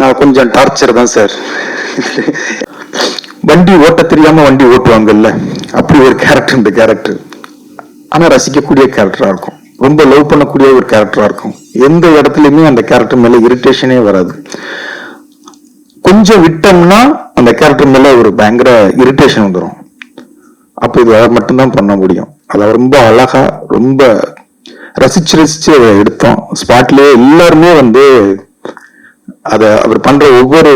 நான் கொஞ்சம் டார்ச்சர் தான் சார் வண்டி ஓட்ட தெரியாம வண்டி ஓட்டுவாங்கல்ல? அப்படி ஒரு கேரக்டர் இந்த கேரக்டர் ஆனால் ரசிக்கக்கூடிய கேரக்டராக இருக்கும். ரொம்ப லவ் பண்ணக்கூடிய ஒரு கேரக்டராக இருக்கும். எந்த இடத்துலையுமே அந்த கேரக்டர் மேலே இரிட்டேஷனே வராது. கொஞ்சம் விட்டோம்னா அந்த கேரக்டர் மேலே ஒரு பயங்கர இரிட்டேஷன் வந்துடும் அப்போ இது அவர் மட்டும்தான் பண்ண முடியும். அதை ரொம்ப அழகா ரொம்ப ரசிச்சு ரசிச்சு அதை எடுத்தோம். ஸ்பாட்லேயே எல்லாருமே வந்து அதை அவர் பண்ற ஒவ்வொரு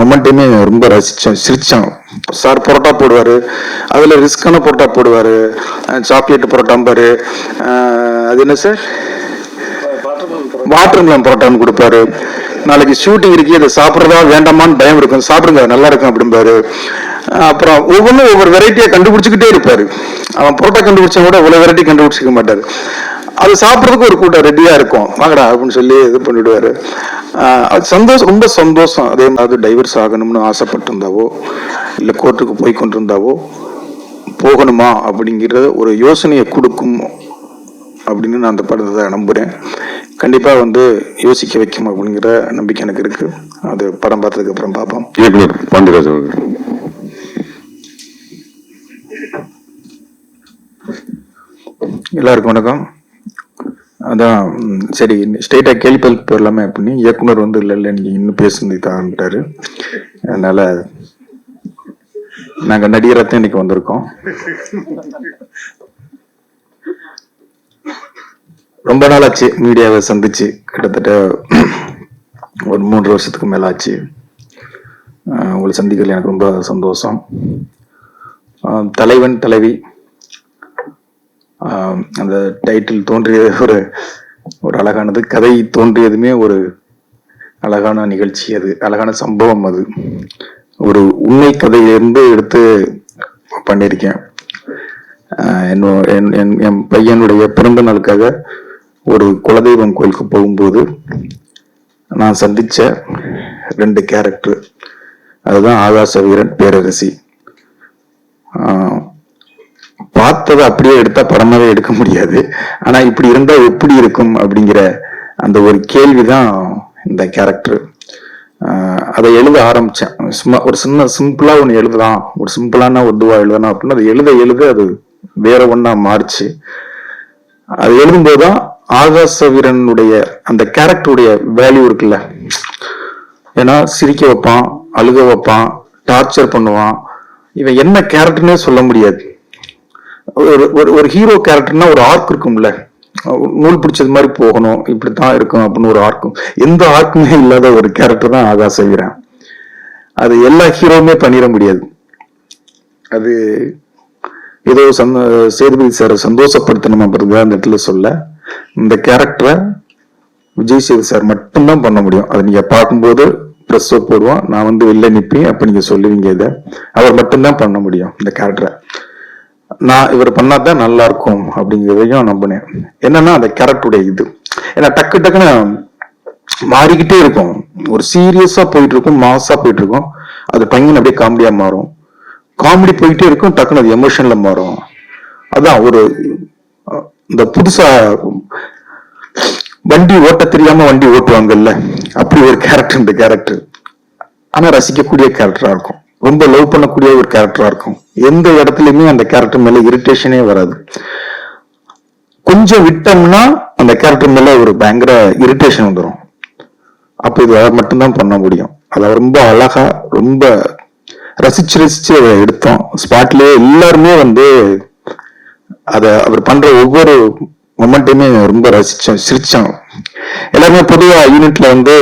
மொமெண்ட்டுமே ரொம்ப ரசிச்சோம் சிரிச்சோம் சார் பரோட்டா போடுவாரு அதில் ரிஸ்கான பரோட்டா போடுவார் சாக்லேட் பரோட்டாம்பார் அது என்ன சார்? வாட்டர் மிலன் பரோட்டான்னு கொடுப்பாரு. நாளைக்கு ஷூட்டிங் இருக்கு இதை சாப்பிட்றதா வேண்டாமான்னு பயம் இருக்கும். சாப்பிடுங்க நல்லா இருக்கும் அப்படிம்பாரு. அப்புறம் ஒவ்வொன்றும் ஒவ்வொரு வெரைட்டியாக கண்டுபிடிச்சிக்கிட்டே இருப்பார். அவன் பரோட்டா கண்டுபிடிச்சா கூட இவ்வளோ வெரைட்டி கண்டுபிடிச்சிக்க மாட்டார். அது சாப்பிட்றதுக்கு ஒரு கூட்டம் ரெடியா இருக்கும். வாங்கடா அப்படின்னு சொல்லி இது பண்ணிடுவாரு. அஹ் அது சந்தோஷம் ரொம்ப சந்தோஷம். அதே மாதிரி டைவர்ஸ் ஆகணும்னு ஆசைப்பட்டிருந்தாவோ இல்லை கோர்ட்டுக்கு போய் கொண்டிருந்தாவோ போகணுமா அப்படிங்கிற ஒரு யோசனையை கொடுக்கும் அப்படின்னு நான் அந்த படத்தை நம்புறேன். கண்டிப்பா வந்து யோசிக்க வைக்கும் அப்படிங்கிற நம்பிக்கை எனக்கு இருக்கு. அது படம் பார்த்ததுக்கு அப்புறம் பார்ப்போம். இயக்குனர் பாண்டியராஜ் அவர்கள். எல்லாருக்கும் வணக்கம். அதான் சரி சரி ஸ்ட்ரெயிட்டாக கேள்விப்பல் போயிடலாமே அப்படின்னு இயக்குனர் வந்து இல்லை இல்லை நீங்கள் இன்னும் பேசுனதுதான்ட்டாரு அதனால் நாங்கள் நடிகரத்தான் இன்னைக்கு வந்திருக்கோம். ரொம்ப நாள் ஆச்சு மீடியாவை சந்திச்சு கிட்டத்தட்ட ஒரு மூன்று வருஷத்துக்கு மேலே ஆச்சு உங்களை சந்திக்கிறது எனக்கு ரொம்ப சந்தோஷம். தலைவன் தலைவி அந்த டைட்டில் தோன்றிய ஒரு ஒரு அழகானது. கதை தோன்றியதுமே ஒரு அழகான நிகழ்ச்சி அது அழகான சம்பவம் அது. ஒரு உண்மை கதையிலிருந்து எடுத்து பண்ணியிருக்கேன். என் என் என் பையனுடைய பிறந்த நாளுக்காக ஒரு குலதெய்வம் கோயிலுக்கு போகும்போது நான் சந்தித்த ரெண்டு கேரக்டர் அதுதான் ஆகாச வீரன் பேரரசி. பார்த்ததை அப்படியே எடுத்தா படமாவே எடுக்க முடியாது. ஆனா இப்படி இருந்தா எப்படி இருக்கும் அப்படிங்கிற அந்த ஒரு கேள்விதான் இந்த கேரக்டர் அதை எழுத ஆரம்பிச்சேன். சும்மா ஒரு சின்ன சிம்பிளா ஒன்று எழுதலாம். ஒரு சிம்பிளான ஒரு துவா எழுதலாம் அப்படின்னு அதை எழுத எழுத அது வேற ஒன்னா மாறுச்சு. அது எழுதும்போதுதான் ஆகாச வீரனுடைய அந்த கேரக்டருடைய வேல்யூ இருக்குல்ல. ஏன்னா சிரிக்க வைப்பான் அழுக வைப்பான் டார்ச்சர் பண்ணுவான். இவன் என்ன கேரக்டர்னே சொல்ல முடியாது. ஒரு ஒரு ஒரு ஹீரோ கேரக்டர்னா ஒரு ஆர்க் இருக்கும்ல. நூல் பிடிச்சது மாதிரி போகணும் இப்படித்தான் இருக்கும் அப்படின்னு ஒரு ஆர்க்கும் எந்த ஆர்க்குமே இல்லாத ஒரு கேரக்டர் தான் ஆகா செய்கிறேன் அது எல்லா ஹீரோவுமே பண்ணிட முடியாது. அது ஏதோ சந்த சேதுபதி சார் சந்தோஷப்படுத்தணும் அப்படிங்கிறத அந்த இடத்துல சொல்ல. இந்த கேரக்டரை விஜய் சேது சார் மட்டும்தான் பண்ண முடியும். அதை நீங்க பார்க்கும்போது ப்ரெஸ் போடுவோம். நான் வந்து வெளில நிற்பேன் அப்ப நீங்க சொல்லுவீங்க இதை. அவர் மட்டும்தான் பண்ண முடியும் இந்த கேரக்டரை நான் இவர் பண்ணாதான் நல்லா இருக்கும் அப்படிங்கிறதையும் நம்பினேன். என்னன்னா அந்த கேரக்டருடைய இது. ஏன்னா டக்கு டக்குன்னு மாறிக்கிட்டே இருக்கும். ஒரு சீரியஸா போயிட்டு இருக்கும் மாசா போயிட்டு இருக்கும் அது பையன் அப்படியே காமெடியா மாறும். காமெடி போயிட்டே இருக்கும் டக்குன்னு அது எமோஷன்ல மாறும். அதான் ஒரு இந்த புதுசா வண்டி ஓட்ட தெரியாம வண்டி ஓட்டுவாங்கல்ல அப்படி ஒரு கேரக்டர் இந்த கேரக்டர் ஆனா ரசிக்கக்கூடிய கேரக்டரா இருக்கும். ரொம்ப லவ் பண்ணக்கூடிய ஒரு கேரக்டரா இருக்கும். எந்த இடத்துலயுமே அந்த கேரக்டர் மேல இரிட்டேஷனே வராது. கொஞ்சம் விட்டோம்னா அந்த கேரக்டர் மேல ஒரு பயங்கர இரிட்டேஷன் வந்துடும் அப்ப இது மட்டும்தான் பண்ண முடியும். அதை ரொம்ப அழகா ரொம்ப ரசிச்சு ரசிச்சு அதை எடுத்தோம். ஸ்பாட்லயே எல்லாருமே வந்து அத அவர் பண்ற ஒவ்வொரு மொமெண்ட்டுமே ரொம்ப ரசிச்சோம் சிரிச்சோம். எல்லாருமே பொதுவா யூனிட்ல வந்து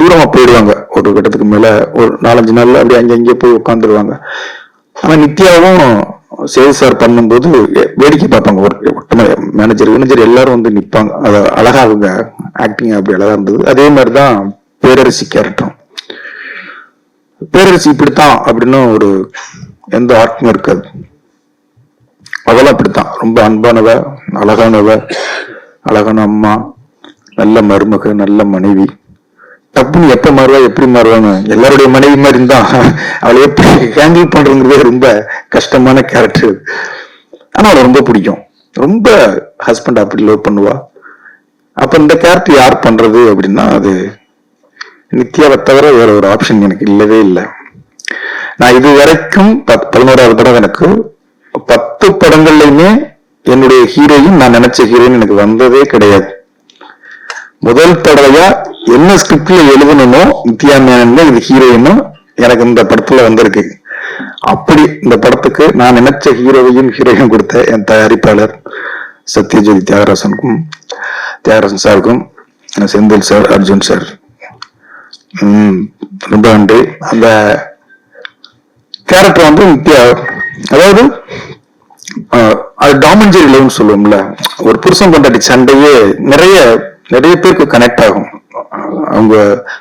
தூரமா போயிடுவாங்க. ஒரு கட்டத்துக்கு மேல ஒரு நாலஞ்சு நாள்ல அப்படியே அங்கே அங்கேயே போய் உட்காந்துருவாங்க ஆனா நித்யாவும் சேது சார் பண்ணும்போது வேடிக்கை பார்ப்பாங்க. ஒரு மேனேஜர் மேனேஜர் எல்லாரும் வந்து நிற்பாங்க அது அழகா அவங்க ஆக்டிங் அப்படி அழகா இருந்தது. அதே மாதிரி தான் பேரரசி கேரக்டரும் பேரரசி இப்படித்தான் அப்படின்னு ஒரு எந்த ஆர்ட்டும் இருக்காது. அவளும் அப்படித்தான். ரொம்ப அன்பானவ அழகானவ அழகான அம்மா நல்ல மருமக நல்ல மனைவி. டப்புன்னு எப்போ மாறுவா எப்படி மாறுவான்னு எல்லாருடைய மனைவி மாதிரி இருந்தா அவளை எப்படி ஹேண்டில் பண்றதுங்கிறதே ரொம்ப கஷ்டமான கேரக்டர் ஆனா அவளை ரொம்ப பிடிக்கும். ரொம்ப ஹஸ்பண்ட் அப்படி லவ் பண்ணுவா. அப்ப இந்த கேரக்டர் யார் பண்றது அப்படின்னா அது நித்யாவை தவிர வேற ஒரு ஆப்ஷன் எனக்கு இல்லவே இல்லை. நான் இது வரைக்கும் பத்- பதினோராவது படம் எனக்கு பத்து படங்கள்லயுமே என்னுடைய ஹீரோயும் நான் நினைச்ச ஹீரோயின் எனக்கு வந்ததே கிடையாது. முதல் தடவையா என்ன ஸ்கிரிப்ட்ல எழுதணுமோ நித்யா மேனன் இது ஹீரோயினும் எனக்கு இந்த படத்துல வந்திருக்கு. அப்படி இந்த படத்துக்கு நான் நினைச்ச ஹீரோவையும் ஹீரோயும் கொடுத்த என் தயாரிப்பாளர் சத்யஜோதி தியாகராசனுக்கும் தியாகராசன் சாருக்கும் செந்தில் சார் அர்ஜுன் சார். உம் ரொம்ப நன்றி அந்த கேரக்டர் வந்து நித்யா அதாவது அது டாமஞ்சரி லவ்னு சொல்லுவோம்ல. ஒரு புருஷன் கொண்டாடி சண்டையே நிறைய நிறைய பேருக்கு கனெக்ட் ஆகும். அவங்க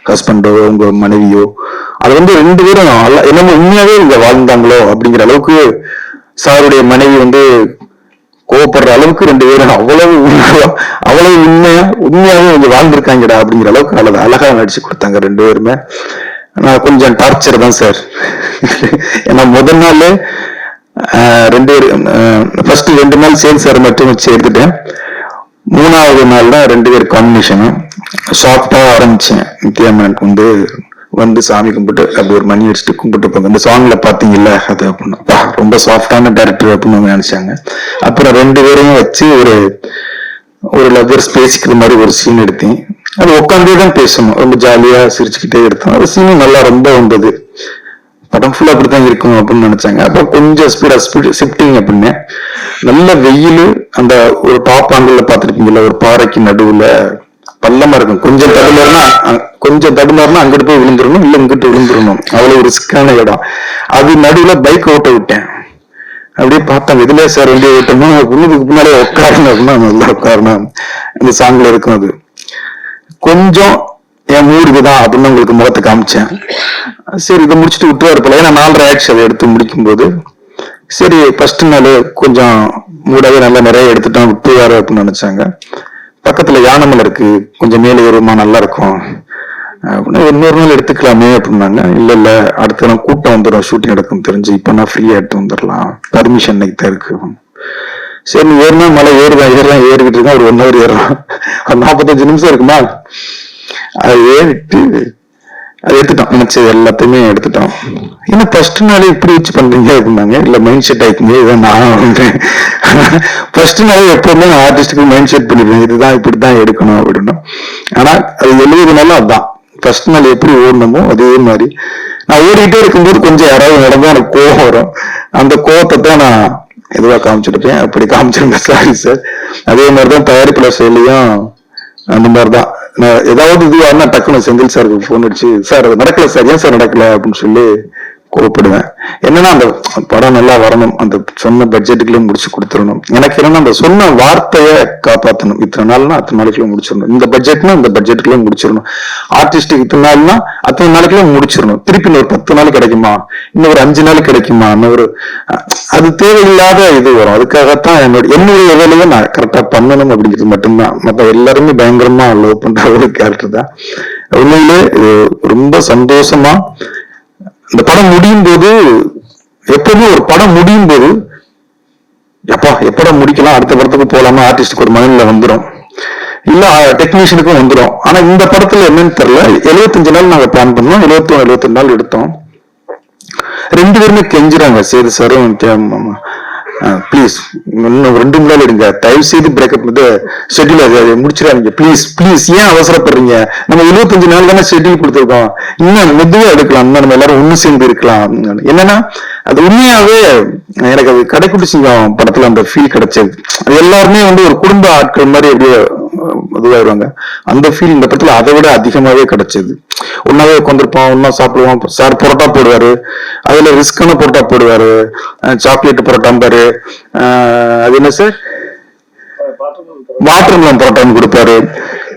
ஹஸ்பண்டோ அவங்க மனைவியோ அது வந்து ரெண்டு பேரும் என்னமோ உண்மையாவே இங்க வாழ்ந்தாங்களோ அப்படிங்கிற அளவுக்கு சாருடைய மனைவி வந்து கோவப்படுற அளவுக்கு ரெண்டு பேரும் அவ்வளவு அவ்வளவு உண்மையா உண்மையாவே இங்க வாழ்ந்திருக்காங்கடா அப்படிங்கிற அளவுக்கு அழகா அழகா நடிச்சு கொடுத்தாங்க ரெண்டு பேருமே. நான் கொஞ்சம் டார்ச்சர் தான் சார். ஏன்னா முதல் நாள் ரெண்டு பேர் ஃபர்ஸ்ட் ரெண்டு நாள் சேல் சார் மட்டும் வச்சு எடுத்துட்டேன். மூணாவது நாள் தான் ரெண்டு பேர் காம்பினேஷனும் சாஃப்டாக ஆரம்பித்தேன் நித்யாமனுக்கு வந்து வந்து சாமி கும்பிட்டு அப்படி ஒரு மணி அடிச்சுட்டு கும்பிட்டு போங்க இந்த சாங்ல பாத்தீங்கல்ல அது அப்படின்னா ரொம்ப சாஃப்டான டேரக்டர் அப்படின்னு அவங்க நினைச்சாங்க. அப்புறம் ரெண்டு பேரையும் வச்சு ஒரு ஒரு லவ்வர்ஸ் பேசிக்கிற மாதிரி ஒரு சீன் எடுத்தேன். அது உட்காந்தே தான் பேசணும். ரொம்ப ஜாலியா சிரிச்சுக்கிட்டே எடுத்தோம். அந்த சீனும் நல்லா ரொம்ப வந்தது. படம் ஃபுல்லா அப்படித்தான் இருக்கும் அப்படின்னு நினைச்சாங்க. அப்போ கொஞ்சம் ஸ்பீடா ஸ்பீட் ஷிஃப்டிங் அப்படின்னு நல்ல வெயில் அந்த ஒரு டாப் ஆங்கிள் பாத்துருப்பீங்கல்ல ஒரு பாறைக்கு நடுவுல பள்ளமா இருக்கும் கொஞ்சம் தடுமாறுனா கொஞ்சம் தடுமாறுனா அங்கிட்டு போய் விழுந்துடணும் இல்ல இங்கிட்டு விழுந்துடணும் அவ்வளவு ரிஸ்கான இடம். அது நடுவுல பைக் ஓட்ட விட்டேன். அப்படியே பார்த்தேன் இதுல சார் வண்டியை ஓட்டணும்? உள்ளதுக்கு முன்னாலே உட்காரணும். அப்படின்னா நல்லா உட்காரணும். இந்த சாங்ல இருக்கும் அது. கொஞ்சம் என் மூடுக்கு தான் அப்படின்னு உங்களுக்கு முகத்தை காமிச்சேன். சரி இதை முடிச்சுட்டு விட்டுவாரு போல. ஏன்னா நாலரை ஆக்ஷன் அதை எடுத்து முடிக்கும்போது. சரி ஃபர்ஸ்ட் நாள் கொஞ்சம் மூடாவே நல்லா நிறைய எடுத்துட்டோம் விட்டுவாரு அப்படின்னு நினைச்சாங்க. பக்கத்துல யானமலை இருக்கு. கொஞ்சம் மேலே ஏறுமா நல்லா இருக்கும். இன்னொரு நாள் எடுத்துக்கலாமே அப்படின்னாங்க. இல்ல இல்ல அடுத்த நாள் கூட்டம் வந்துடும் ஷூட்டிங் நடக்கும் தெரிஞ்சு. இப்ப நான் ஃப்ரீயா எடுத்து வந்துடலாம் பர்மிஷன் இன்னைக்கு தான் இருக்கு. சரி நீ ஏறினா மலை ஏறுதான் ஏறலாம் ஏறிக்கிட்டு இருக்கா ஒரு ஒன் ஹவர் ஏறலாம். ஒரு நாற்பத்தஞ்சு நிமிஷம் இருக்குமா? அது ஏறிட்டு அது எடுத்துட்டோம் நினைச்சது எல்லாத்தையுமே எடுத்துட்டோம் ஏன்னா ஃபர்ஸ்ட் நாளே இப்படி வச்சு பண்றீங்க? அப்படின்னாங்க இல்ல மைண்ட் செட் ஆயிக்குங்க இதான் நான் அப்படின்றேன் ஃபர்ஸ்ட் நாளே எப்பவுமே நான் ஆர்டிஸ்டுக்கு மைண்ட் செட் பண்ணிடுவேன். இதுதான் இப்படிதான் எடுக்கணும் அப்படின்னா ஆனா அது எழுதுனாலும் அதுதான் ஃபர்ஸ்ட் நாள் எப்படி ஓடணுமோ அதே மாதிரி. நான் ஓடிக்கிட்டே இருக்கும்போது கொஞ்சம் யாராவது நடந்தா எனக்கு கோவம் வரும். அந்த கோவத்தை தான் நான் எதுவாக காமிச்சிருப்பேன். அப்படி காமிச்சிருந்தேன். சாரி சார் அதே மாதிரி தான் தயாரிப்புல செயலியும் அந்த மாதிரி தான் ஏதாவது இதுவானா டக்குனு செந்தில் சாருக்கு ஃபோன் அடிச்சு சார் அது நடக்கல சார். ஏன் சார் நடக்கல? அப்படின்னு சொல்லி கோவப்படுவேன் என்னன்னா அந்த படம் நல்லா வரணும். அந்த சொன்ன பட்ஜெட்டுக்குள்ளே முடிச்சு கொடுத்துடணும். எனக்கு என்னன்னா அந்த சொன்ன வார்த்தையை காப்பாற்றணும் இத்தனை நாள்னா அத்தனை நாளைக்குள்ள முடிச்சிடணும். இந்த பட்ஜெட்னா இந்த பட்ஜெட்டுக்குள்ளே முடிச்சிடணும். ஆர்டிஸ்ட்டுக்கு இத்தனை நாள்னா அத்தனை நாளைக்குள்ள முடிச்சிடணும். திருப்பி ஒரு பத்து நாள் கிடைக்குமா? இன்னும் ஒரு அஞ்சு நாள் கிடைக்குமா? இன்னும் ஒரு அது தேவையில்லாத இது வரும். அதுக்காகத்தான் என்னோட என்னுடைய வேலையை நான் கரெக்டா பண்ணணும் அப்படிங்கிறது மட்டும்தான். மற்ற எல்லாருமே பயங்கரமா லவ் பண்ற ஒரு கேரக்டர் தான். உண்மையிலே ரொம்ப சந்தோஷமா இந்த படம் முடியும் போது எப்பவுமே ஒரு படம் முடியும் போது எப்பா எப்படா முடிக்கலாம்? அடுத்த படத்துக்கு போலாமா? ஆர்டிஸ்டுக்கு ஒரு மனநில வந்துடும் இல்ல டெக்னீஷியனுக்கும் வந்துடும் ஆனா இந்த படத்துல என்னன்னு தெரியல. 75 நாள் நாங்க பிளான் பண்ணோம். 71 எழுபத்தி நாள் எடுத்தோம். ரெண்டு பேருமே கெஞ்சுறாங்க. சரி சாரும் ப்ளீஸ் இன்னும் ரெண்டு மூணு நாள் எடுங்க. தயவு செய்து பிரேக்கப் வந்து ஷெட்யூல் முடிச்சிடாதீங்க. ப்ளீஸ் ப்ளீஸ் ஏன் அவசரப்படுறீங்க? நம்ம 75 நாள் தானே ஷெட்யூல் கொடுத்துருக்கோம். இன்னும் மெதுவாக எடுக்கலாம். இன்னும் நம்ம எல்லாரும் ஒன்று சேர்ந்து இருக்கலாம். என்னன்னா அது உண்மையாவே எனக்கு அது கடைக்குட்டி சிங்கம் படத்துல அந்த ஃபீல் கிடைச்சது. அது எல்லாருமே வந்து ஒரு குடும்ப ஆட்கள் மாதிரி அப்படியே இதுவாயிருவாங்க. அந்த ஃபீல் இந்த படத்துல அதை விட அதிகமாவே கிடைச்சது. ஒன்னாவே உட்காந்துருப்போம் ஒன்னா சாப்பிடுவோம் சார் பரோட்டா போடுவாரு அதுல ரிஸ்கான பரோட்டா போடுவாரு சாக்லேட் பரோட்டாம்பாரு அது என்ன சார் வாட்டர் மெலன் பரோட்டான்னு கொடுப்பாரு.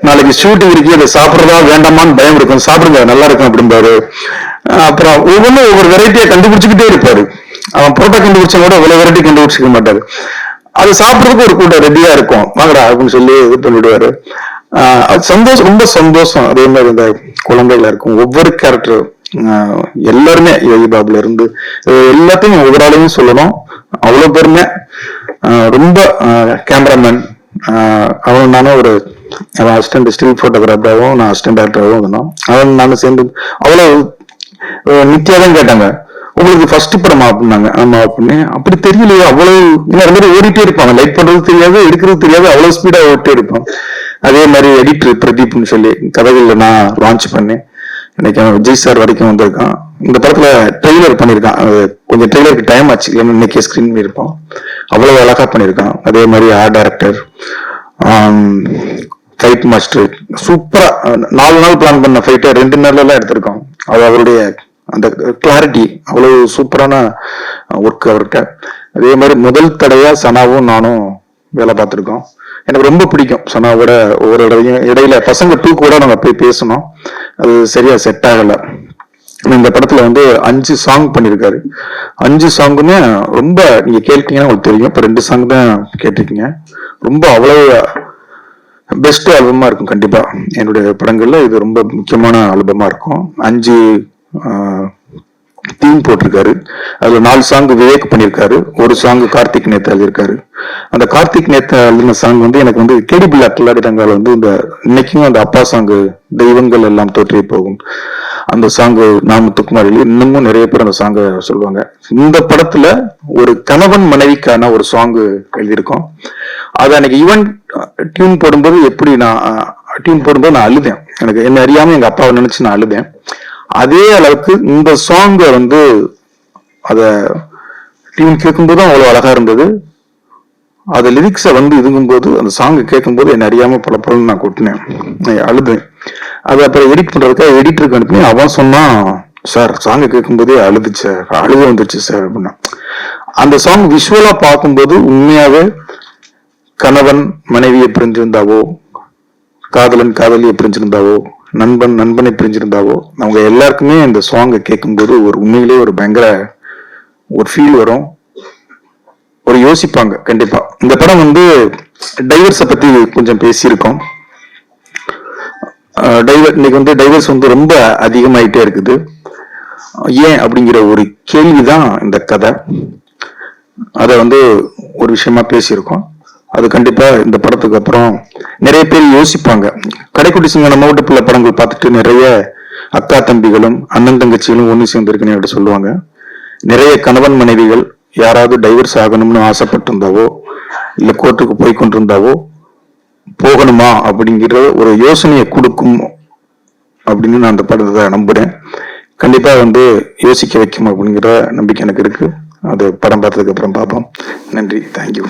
நாளைக்கு ஷூட்டிங் இருக்கு அதை சாப்பிட்றதா வேண்டாமான்னு பயம் இருக்கும். சாப்பிடுங்க நல்லா இருக்கும் அப்படிம்பாரு. அப்புறம் ஒவ்வொன்றும் ஒவ்வொரு வெரைட்டியை கண்டுபிடிச்சுக்கிட்டே இருப்பாரு. அவன் புரோட்டா கண்டுபிடிச்சா கூட இவ்வளவு வெரைட்டி கண்டுபிடிச்சிக்க மாட்டாரு. அது சாப்பிட்றதுக்கு ஒரு கூட்டம் ரெடியா இருக்கும். வாங்கடா அப்படின்னு சொல்லி இது பண்ணிவிடுவாரு அது சந்தோஷம் ரொம்ப சந்தோஷம். அதே மாதிரி இந்த குழந்தைகளா இருக்கும் ஒவ்வொரு கேரக்டர் எல்லாருமே யோகி பாபுல இருந்து எல்லாத்தையும் ஒவ்வொரு ஆளையும் சொல்லணும். அவ்வளவு பேருமே ரொம்ப கேமராமேன் அவன் நானும் ஒரு அவன் அசிஸ்டன்ட் ஸ்டில் போட்டோகிராஃபராகவும் நான் அசிஸ்டன்ட் டேரக்டராகவும் இருந்தோம். அவன் நானும் சேர்ந்து அவ்வளோ அஹ், நித்யா தான் கேட்டாங்க. உங்களுக்கு ஃபர்ஸ்ட் படமா? அப்படின்னாங்க. ஆமா அப்படின்னு. அப்படி தெரியலையே அவ்வளவு ஏன்னா ரெண்டு பேரும் ஓடிட்டே இருப்பாங்க. லைட் பண்றது தெரியாது எடுக்கிறது தெரியாது அவ்வளவு ஸ்பீடா ஓடிட்டே இருப்போம் அதே மாதிரி எடிட்டர் பிரதீப்னு சொல்லி கதைகள்ல நான் லான்ச் பண்ணேன். இன்னைக்கு அவன் விஜய் சார் வரைக்கும் வந்திருக்கான். இந்த படத்துல ட்ரெய்லர் பண்ணியிருக்கான். கொஞ்சம் ட்ரெய்லருக்கு டைம் ஆச்சு. ஏன்னா இன்னைக்கு ஸ்கிரீன் இருப்போம் அவ்வளவு அழகா பண்ணியிருக்கான். அதே மாதிரி ஆர்ட் டைரக்டர் ஃபைட் மாஸ்டர் சூப்பரா நாலு நாள் பிளான் பண்ண ஃபைட்டை ரெண்டு நாள்ல எடுத்திருக்கோம் அது அவருடைய அந்த கிளாரிட்டி அவ்வளவு சூப்பரான ஒர்க் அவர்கிட்ட அதே மாதிரி முதல் தடையா சனாவும் நானும் வேலை பார்த்துருக்கோம். எனக்கு ரொம்ப பிடிக்கும் சனாவோட ஒவ்வொரு இடையும் இடையில பசங்க டூ கூட நாங்க போய் பேசணும் அது சரியா செட் ஆகலை. இந்த படத்துல வந்து அஞ்சு சாங் பண்ணியிருக்காரு அஞ்சு சாங்குமே ரொம்ப நீங்க கேட்டீங்கன்னா உங்களுக்கு தெரியும். இப்ப ரெண்டு சாங் தான் கேட்டிருக்கீங்க. ரொம்ப அவ்வளவு பெஸ்ட் ஆல்பமா இருக்கும் கண்டிப்பா. என்னுடைய படங்கள்ல இது ரொம்ப முக்கியமான ஆல்பமா இருக்கும். அஞ்சு தீம் போட்டிருக்காரு. அதுல நாலு சாங் விவேக் பண்ணியிருக்காரு. ஒரு சாங் கார்த்திக் நேத்து எழுதியிருக்காரு. அந்த கார்த்திக் நேத்து எழுதின சாங் வந்து எனக்கு வந்து கேடி பிள்ளை வந்து இந்த இன்னைக்கும் அந்த அப்பா சாங் தெய்வங்கள் எல்லாம் தோற்றி போகும். அந்த சாங் நாமத்துக்குமாரில் இன்னமும் நிறைய பேர் அந்த சாங்கை சொல்லுவாங்க. இந்த படத்துல ஒரு கணவன் மனைவிக்கான ஒரு சாங் எழுதியிருக்கோம். அது அன்னைக்கு ஈவன் டியூன் போடும்போது எப்படி நான் டியூன் போடும்போது நான் அழுதேன். எனக்கு என்ன அறியாம எங்க அப்பாவை நினைச்சு நான் அழுதேன். அதே அளவுக்கு இந்த சாங்கை வந்து அதை டியூன் கேட்கும்போது அவ்வளோ அழகாக இருந்தது. அது லிரிக்ஸை வந்து இதுங்கும்போது அந்த சாங்கை கேட்கும்போது என்ன அறியாம பல பலன் நான் கொட்டினேன். நான் அழுதேன். அது அப்புறம் எடிட் பண்ணுறதுக்காக எடிட்டருக்கு அனுப்பி அவன் சொன்னான் சார் சாங்கை கேட்கும்போதே அழுதுச்சு அழுது வந்துச்சு சார் அப்படின்னா. அந்த சாங் விஷுவலாக பார்க்கும்போது உண்மையாகவே கணவன் மனைவியை பிரிஞ்சிருந்தாவோ காதலன் காதலியை பிரிஞ்சிருந்தாவோ நண்பன் நண்பனை பிரிஞ்சிருந்தாவோ அவங்க எல்லாருக்குமே இந்த சாங்கை கேட்கும்போது ஒரு உண்மையிலேயே ஒரு பயங்கர ஒரு ஃபீல் வரும். ஒரு யோசிப்பாங்க கண்டிப்பா. இந்த படம் வந்து டைவர்ஸை பத்தி கொஞ்சம் பேசியிருக்கோம். டைவர் இன்னைக்கு வந்து டைவர்ஸ் வந்து ரொம்ப அதிகமாயிட்டே இருக்குது. ஏன் அப்படிங்கிற ஒரு கேள்விதான் இந்த கதை. அதை வந்து ஒரு விஷயமா பேசியிருக்கோம். அது கண்டிப்பா இந்த படத்துக்கு அப்புறம் நிறைய பேர் யோசிப்பாங்க. கடைக்குட்டி சிங்க நம்ம வீட்டு பிள்ளை படங்கள் பார்த்துட்டு நிறைய அக்கா தம்பிகளும் அண்ணன் தங்கச்சிகளும் ஒன்று சேர்ந்திருக்குன்னு என்கிட்ட சொல்லுவாங்க. நிறைய கணவன் மனைவிகள் யாராவது டைவர்ஸ் ஆகணும்னு ஆசைப்பட்டிருந்தாவோ இல்லை கோர்ட்டுக்கு போய் கொண்டிருந்தாவோ போகணுமா அப்படிங்கிற ஒரு யோசனையை கொடுக்கும் அப்படின்னு நான் அந்த படத்தை நம்புறேன். கண்டிப்பாக வந்து யோசிக்க வைக்கும் அப்படிங்கிற நம்பிக்கை எனக்கு இருக்கு. அது படம் பார்த்ததுக்கு அப்புறம் பார்ப்போம். நன்றி. தேங்க்யூ